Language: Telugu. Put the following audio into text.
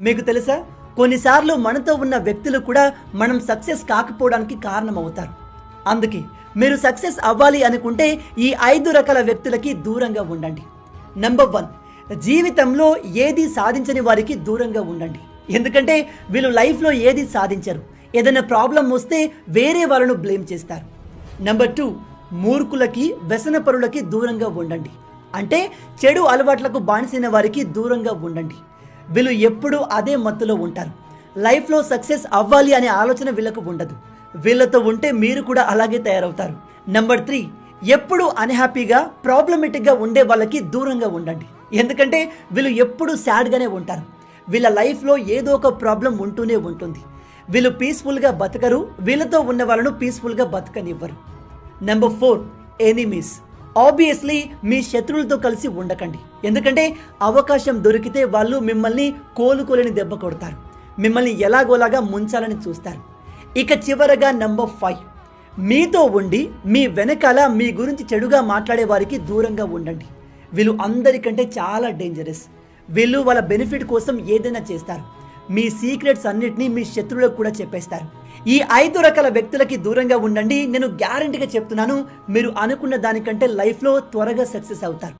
మీకు తెలుసా? కొన్నిసార్లు మనతో ఉన్న వ్యక్తులు కూడా మనం సక్సెస్ కాకపోవడానికి కారణమవుతారు. అందుకే మీరు సక్సెస్ అవ్వాలి అనుకుంటే ఈ ఐదు రకాల వ్యక్తులకి దూరంగా ఉండండి. నెంబర్ వన్ జీవితంలో ఏది సాధించని వారికి దూరంగా ఉండండి. ఎందుకంటే వీళ్ళు లైఫ్లో ఏది సాధించరు. ఏదైనా ప్రాబ్లం వస్తే వేరే వాళ్ళను బ్లేమ్ చేస్తారు. నెంబర్ టూ మూర్ఖులకి వ్యసనపరులకి దూరంగా ఉండండి. అంటే చెడు అలవాట్లకు బానిసైన వారికి దూరంగా ఉండండి. వీళ్ళు ఎప్పుడూ అదే మత్తులో ఉంటారు. లైఫ్లో సక్సెస్ అవ్వాలి అనే ఆలోచన వీళ్ళకు ఉండదు. వీళ్ళతో ఉంటే మీరు కూడా అలాగే తయారవుతారు. నెంబర్ త్రీ ఎప్పుడు అన్హ్యాపీగా ప్రాబ్లమేటిక్గా ఉండే వాళ్ళకి దూరంగా ఉండండి. ఎందుకంటే వీళ్ళు ఎప్పుడు సాడ్గానే ఉంటారు. వీళ్ళ లైఫ్లో ఏదో ఒక ప్రాబ్లం ఉంటూనే ఉంటుంది. వీళ్ళు పీస్ఫుల్గా బతకరు. వీళ్ళతో ఉన్న వాళ్ళను పీస్ఫుల్గా బతకనివ్వరు. నెంబర్ ఫోర్ ఎనిమీస్ ఆబ్వియస్లీ మీ శత్రువులతో కలిసి ఉండకండి. ఎందుకంటే అవకాశం దొరికితే వాళ్ళు మిమ్మల్ని కోలుకోలేని దెబ్బ కొడతారు. మిమ్మల్ని ఎలాగోలాగా ముంచాలని చూస్తారు. ఇక చివరగా నెంబర్ ఫైవ్ మీతో ఉండి మీ వెనకాల మీ గురించి చెడుగా మాట్లాడే వారికి దూరంగా ఉండండి. వీళ్ళు అందరికంటే చాలా డేంజరస్ వీళ్ళు వాళ్ళ బెనిఫిట్ కోసం ఏదైనా చేస్తారు. మీ సీక్రెట్స్ అన్నిటినీ మీ శత్రువులకు కూడా చెప్పేస్తారు. ఈ ఐదు రకాల వ్యక్తులకి దూరంగా ఉండండి. నేను గ్యారంటీగా చెప్తున్నాను మీరు అనుకున్న దానికంటే లైఫ్లో త్వరగా సక్సెస్ అవుతారు.